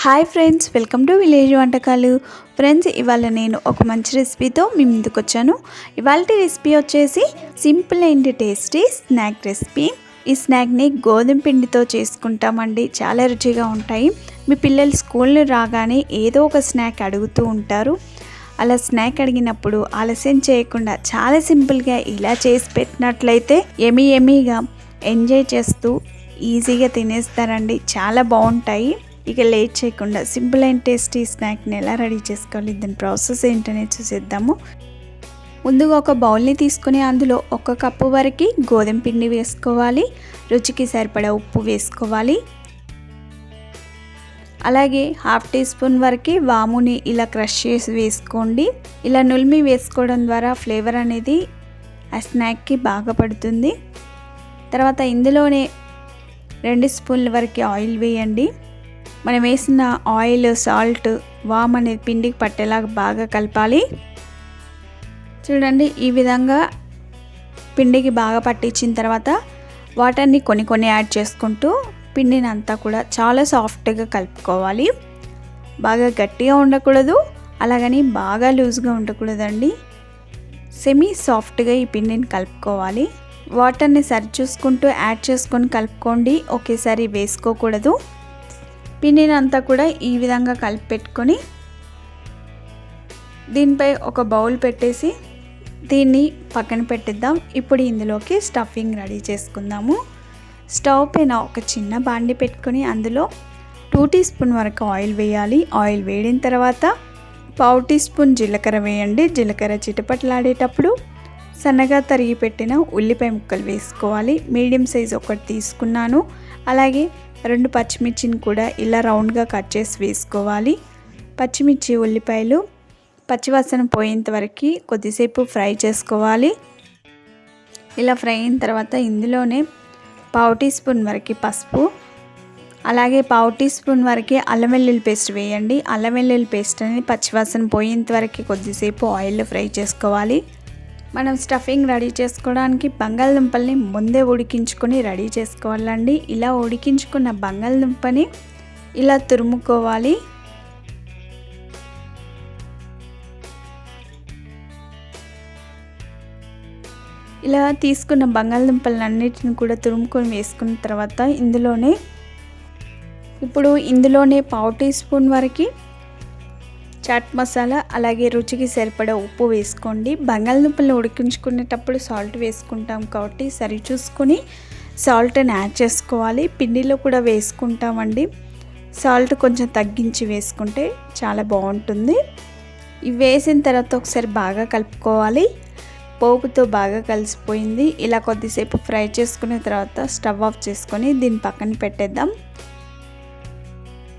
Hi friends welcome to village వంటకాలు. Friends ఇవాళ నేను ఒక మంచి రెసిపీతో మీ ముందుకు వచ్చాను. ఇవాళ రెసిపీ వచ్చేసి simple and tasty snack recipe. ఈ స్నాక్ని గోధుమ పిండితో చేసుకుంటామండి. చాలా రుచిగా ఉంటాయి. మీ పిల్లలు స్కూల్ రాగానే ఏదో ఒక స్నాక్ అడుగుతూ ఉంటారు. అలా స్నాక్ అడిగినప్పుడు ఆలస్యం చేయకుండా చాలా సింపుల్గా ఇలా చేసి పెట్టినట్లయితే ఎమీ ఎమీగా ఎంజాయ్ చేస్తూ ఈజీగా తినేస్తారండి. చాలా బాగుంటాయి. ఇక లేట్ చేయకుండా సింపుల్ అండ్ టేస్టీ స్నాక్ని ఎలా రెడీ చేసుకోవాలి దాని ప్రాసెస్ ఏంటనే చూసేద్దాము. ముందుగా ఒక బౌల్ని తీసుకుని అందులో ఒక కప్పు వరకు గోధుమ పిండి వేసుకోవాలి రుచికి సరిపడా ఉప్పు వేసుకోవాలి. అలాగే హాఫ్ టీ స్పూన్ వరకు వాముని ఇలా క్రష్ చేసి వేసుకోండి. ఇలా నులిమి వేసుకోవడం ద్వారా ఫ్లేవర్ అనేది ఆ స్నాక్కి బాగా పడుతుంది. తర్వాత ఇందులోనే రెండు స్పూన్ల వరకు ఆయిల్ వేయండి. మనం వేసిన ఆయిల్ సాల్ట్ వామ్ అనేది పిండికి పట్టేలాగా బాగా కలపాలి. చూడండి ఈ విధంగా పిండికి బాగా పట్టించిన తర్వాత వాటర్ని కొన్ని కొన్ని యాడ్ చేసుకుంటూ పిండిని అంతా కూడా చాలా సాఫ్ట్గా కలుపుకోవాలి. బాగా గట్టిగా ఉండకూడదు అలాగని బాగా లూజ్గా ఉండకూడదండి. సెమీ సాఫ్ట్గా ఈ పిండిని కలుపుకోవాలి. వాటర్ని సరి చూసుకుంటూ యాడ్ చేసుకొని కలుపుకోండి. ఒకేసారి వేసుకోకూడదు. పిండిని అంతా కూడా ఈ విధంగా కలిపి పెట్టుకొని దీనిపై ఒక బౌల్ పెట్టేసి దీన్ని పక్కన పెట్టిద్దాం. ఇప్పుడు ఇందులోకి స్టఫింగ్ రెడీ చేసుకుందాము. స్టవ్ పైన ఒక చిన్న బాండి పెట్టుకొని అందులో టూ టీ స్పూన్ వరకు ఆయిల్ వేయాలి. ఆయిల్ వేడిన తర్వాత పావు టీ స్పూన్ జీలకర్ర వేయండి. జీలకర్ర చిటపట్లాడేటప్పుడు సన్నగా తరిగి పెట్టిన ఉల్లిపాయ ముక్కలు వేసుకోవాలి. మీడియం సైజ్ ఒకటి తీసుకున్నాను. అలాగే రెండు పచ్చిమిర్చిని కూడా ఇలా రౌండ్గా కట్ చేసి వేసుకోవాలి. పచ్చిమిర్చి ఉల్లిపాయలు పచ్చివాసన పోయేంత వరకు కొద్దిసేపు ఫ్రై చేసుకోవాలి. ఇలా ఫ్రై అయిన తర్వాత ఇందులోనే పావు టీ స్పూన్ వరకు పసుపు అలాగే పావు టీ స్పూన్ వరకు అల్లం వెల్లుల్లి పేస్ట్ వేయండి. అల్లం వెల్లుల్లి పేస్ట్ అని పచ్చివాసన పోయేంత వరకు కొద్దిసేపు ఆయిల్లో ఫ్రై చేసుకోవాలి. మనం స్టఫింగ్ రెడీ చేసుకోవడానికి బంగాళదుంపల్ని ముందే ఉడికించుకొని రెడీ చేసుకోవాలండి. ఇలా ఉడికించుకున్న బంగాళదుంపని ఇలా తురుముకోవాలి. ఇలా తీసుకున్న బంగాళదుంపలన్నిటిని కూడా తురుముకొని వేసుకున్న తర్వాత ఇందులోనే ఇప్పుడు ఇందులోనే పావు టీ స్పూన్ వరకు చాట్ మసాలా అలాగే రుచికి సరిపడా ఉప్పు వేసుకోండి. బంగాళదుంపలు ఉడికించుకునేటప్పుడు సాల్ట్ వేసుకుంటాం కాబట్టి సరి చూసుకొని సాల్ట్ని యాడ్ చేసుకోవాలి. పిండిలో కూడా వేసుకుంటామండి. సాల్ట్ కొంచెం తగ్గించి వేసుకుంటే చాలా బాగుంటుంది. ఇవి వేసిన తర్వాత ఒకసారి బాగా కలుపుకోవాలి. పోపుతో బాగా కలిసిపోయింది. ఇలా కొద్దిసేపు ఫ్రై చేసుకున్న తర్వాత స్టవ్ ఆఫ్ చేసుకొని దీన్ని పక్కన పెట్టేద్దాం.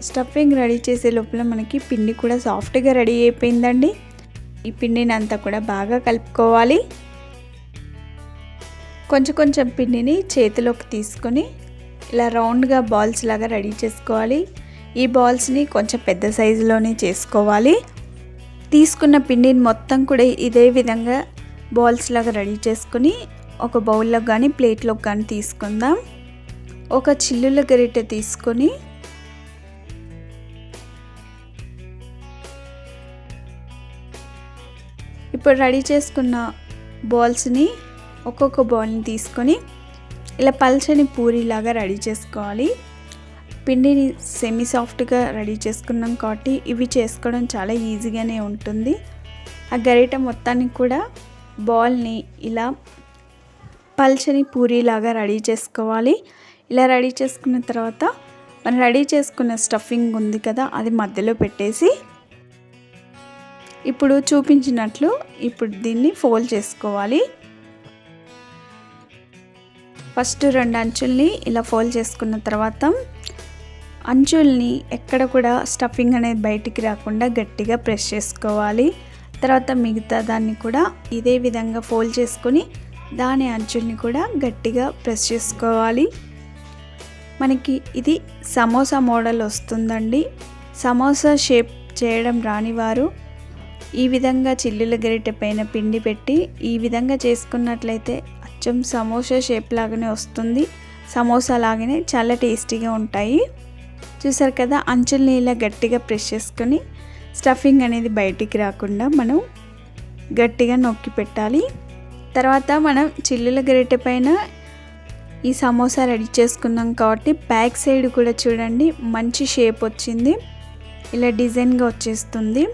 స్టఫింగ్ రెడీ చేసే లోపల మనకి పిండి కూడా సాఫ్ట్గా రెడీ అయిపోయిందండి. ఈ పిండిని అంతా కూడా బాగా కలుపుకోవాలి. కొంచెం కొంచెం పిండిని చేతిలోకి తీసుకొని ఇలా రౌండ్గా బాల్స్ లాగా రెడీ చేసుకోవాలి. ఈ బాల్స్ని కొంచెం పెద్ద సైజులోనే చేసుకోవాలి. తీసుకున్న పిండిని మొత్తం కూడా ఇదే విధంగా బాల్స్ లాగా రెడీ చేసుకొని ఒక బౌల్లో కానీ ప్లేట్లోకి కానీ తీసుకుందాం. ఒక చిల్లుల గరిటె తీసుకొని ఇప్పుడు రెడీ చేసుకున్న బాల్స్ని ఒక్కొక్క బాల్ని తీసుకొని ఇలా పల్చని పూరిలాగా రెడీ చేసుకోవాలి. పిండిని సెమీ సాఫ్ట్గా రెడీ చేసుకున్నాం కాబట్టి ఇవి చేసుకోవడం చాలా ఈజీగానే ఉంటుంది. ఆ గరిట మొత్తానికి కూడా బాల్ని ఇలా పల్చని పూరిలాగా రెడీ చేసుకోవాలి. ఇలా రెడీ చేసుకున్న తర్వాత మనం రెడీ చేసుకున్న స్టఫింగ్ ఉంది కదా అది మధ్యలో పెట్టేసి ఇప్పుడు చూపించినట్లు ఇప్పుడు దీన్ని ఫోల్డ్ చేసుకోవాలి. ఫస్ట్ రెండు అంచుల్ని ఇలా ఫోల్డ్ చేసుకున్న తర్వాత అంచుల్ని ఎక్కడ కూడా స్టఫింగ్ అనేది బయటికి రాకుండా గట్టిగా ప్రెస్ చేసుకోవాలి. తర్వాత మిగతా దాన్ని కూడా ఇదే విధంగా ఫోల్డ్ చేసుకొని దాని అంచుల్ని కూడా గట్టిగా ప్రెస్ చేసుకోవాలి. మనకి ఇది సమోసా మోడల్ వస్తుందండి. సమోసా షేప్ చేయడం రానివారు. ఈ విధంగా చిల్లుల గరిటె పైన పిండి పెట్టి ఈ విధంగా చేసుకున్నట్లయితే అచ్చం సమోసా షేప్ లాగానే వస్తుంది. సమోసా లాగానే చాలా టేస్టీగా ఉంటాయి. చూసారు కదా అంచుల్ని ఇలా గట్టిగా ప్రెస్ చేసుకొని స్టఫింగ్ అనేది బయటికి రాకుండా మనం గట్టిగా నొక్కి పెట్టాలి. తర్వాత మనం చిల్లుల గరిటె పైన ఈ సమోసా రెడీ చేసుకున్నాం కాబట్టి బ్యాక్ సైడ్ కూడా చూడండి మంచి షేప్ వచ్చింది. ఇలా డిజైన్గా వచ్చేస్తుంది.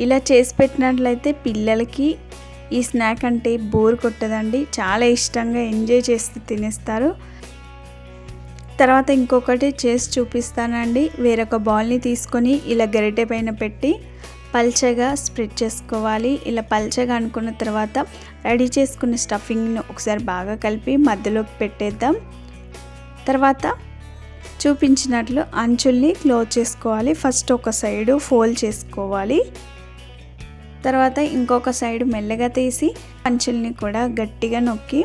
ఇలా చేసి పెట్టినట్లయితే పిల్లలకి ఈ స్నాక్ అంటే బోర్ కొట్టదండి. చాలా ఇష్టంగా ఎంజాయ్ చేస్తూ తినేస్తారు. తర్వాత ఇంకొకటి చేసి చూపిస్తానండి. వేరొక బాల్ని తీసుకొని ఇలా గరిటె పైన పెట్టి పల్చగా స్ప్రెడ్ చేసుకోవాలి. ఇలా పల్చగా అనుకున్న తర్వాత రెడీ చేసుకున్న స్టఫింగ్ను ఒకసారి బాగా కలిపి మధ్యలోకి పెట్టేద్దాం. తర్వాత చూపించినట్లు అంచుల్ని క్లోజ్ చేసుకోవాలి. ఫస్ట్ ఒక సైడు ఫోల్డ్ చేసుకోవాలి. తర్వాత ఇంకొక సైడ్ మెల్లగా తీసి పంచుల్ని కూడా గట్టిగా నొక్కి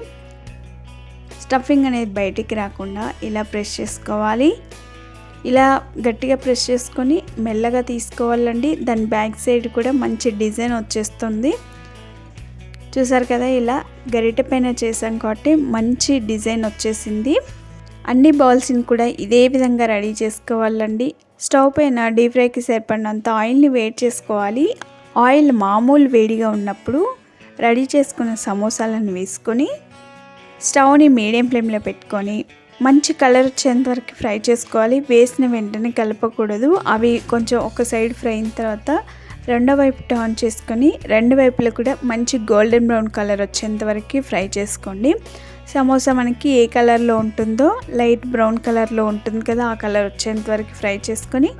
స్టఫింగ్ అనేది బయటికి రాకుండా ఇలా ప్రెస్ చేసుకోవాలి. ఇలా గట్టిగా ప్రెస్ చేసుకొని మెల్లగా తీసుకోవాలండి. దాని బ్యాక్ సైడ్ కూడా మంచి డిజైన్ వచ్చేస్తుంది. చూసారు కదా ఇలా గరిటె పైన చేసాం కాబట్టి మంచి డిజైన్ వచ్చేసింది. అన్ని బౌల్స్ని కూడా ఇదే విధంగా రెడీ చేసుకోవాలండి. స్టవ్ పైన డీప్ ఫ్రైకి సరిపడినంత ఆయిల్ని వేడి చేసుకోవాలి. ఆయిల్ మామూలు వేడిగా ఉన్నప్పుడు రెడీ చేసుకున్న సమోసాలను వేసుకొని స్టవ్ని మీడియం ఫ్లేమ్లో పెట్టుకొని మంచి కలర్ వచ్చేంత వరకు ఫ్రై చేసుకోవాలి. వేసిన వెంటనే కలపకూడదు. అవి కొంచెం ఒక సైడ్ ఫ్రై అయిన తర్వాత రెండో వైపు టర్న్ చేసుకొని రెండు వైపులు కూడా మంచి గోల్డెన్ బ్రౌన్ కలర్ వచ్చేంత వరకు ఫ్రై చేసుకోండి. సమోసా మనకి ఏ కలర్లో ఉంటుందో లైట్ బ్రౌన్ కలర్లో ఉంటుంది కదా ఆ కలర్ వచ్చేంత వరకు ఫ్రై చేసుకొని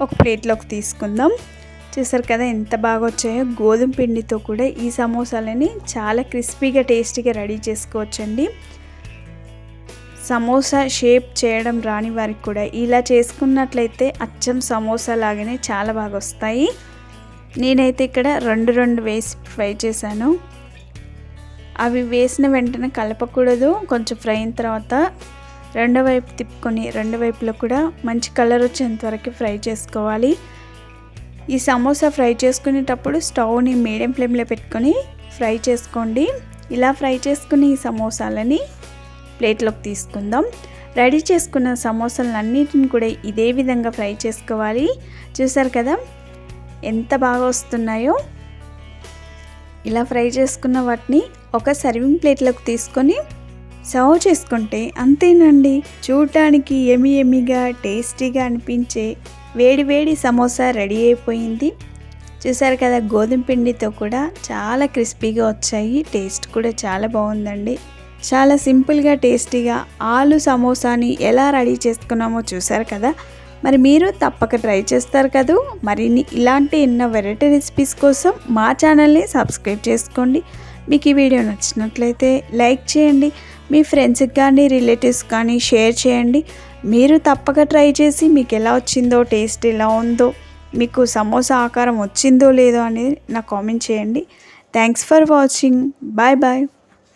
ఒక ప్లేట్లోకి తీసుకుందాం. చూసారు కదా ఎంత బాగా వచ్చాయో. గోధుమ పిండితో కూడా ఈ సమోసాలని చాలా క్రిస్పీగా టేస్టీగా రెడీ చేసుకోవచ్చండి. సమోసా షేప్ చేయడం రాని వారికి కూడా ఇలా చేసుకున్నట్లయితే అచ్చం సమోసా లాగానే చాలా బాగా వస్తాయి. నేనైతే ఇక్కడ రెండు రెండు వేసి ఫ్రై చేశాను. అవి వేసిన వెంటనే కలపకూడదు కొంచెం ఫ్రై అయిన తర్వాత రెండో వైపు తిప్పుకొని రెండు వైపులో కూడా మంచి కలర్ వచ్చేంత వరకు ఫ్రై చేసుకోవాలి. ఈ సమోసా ఫ్రై చేసుకునేటప్పుడు స్టవ్ని మీడియం ఫ్లేమ్లో పెట్టుకొని ఫ్రై చేసుకోండి. ఇలా ఫ్రై చేసుకుని ఈ సమోసాలని ప్లేట్లోకి తీసుకుందాం. రెడీ చేసుకున్న సమోసాలన్నిటిని కూడా ఇదే విధంగా ఫ్రై చేసుకోవాలి. చూసారు కదా ఎంత బాగా వస్తున్నాయో. ఇలా ఫ్రై చేసుకున్న వాటిని ఒక సర్వింగ్ ప్లేట్లోకి తీసుకొని సర్వ్ చేసుకుంటే అంతేనండి. చూడటానికి ఎమి ఎమిగా టేస్టీగా అనిపించే వేడి వేడి సమోసా రెడీ అయిపోయింది. చూసారు కదా గోధుమ పిండితో కూడా చాలా క్రిస్పీగా వచ్చాయి. టేస్ట్ కూడా చాలా బాగుందండి. చాలా సింపుల్గా టేస్టీగా ఆలు సమోసాని ఎలా రెడీ చేసుకున్నామో చూసారు కదా. మరి మీరు తప్పక ట్రై చేస్తారు కదా. మరిన్ని ఇలాంటి ఎన్నో వెరైటీ రెసిపీస్ కోసం మా ఛానల్ని సబ్స్క్రైబ్ చేసుకోండి. మీకు ఈ వీడియో నచ్చినట్లయితే లైక్ చేయండి. మీ ఫ్రెండ్స్కి కానీ రిలేటివ్స్ కానీ షేర్ చేయండి. మీరు తప్పక ట్రై చేసి మీకు ఎలా వచ్చిందో టేస్ట్ ఎలా ఉందో మీకు సమోసా ఆకారం వచ్చిందో లేదో అనేది నాకు కామెంట్ చేయండి. Thanks for watching bye bye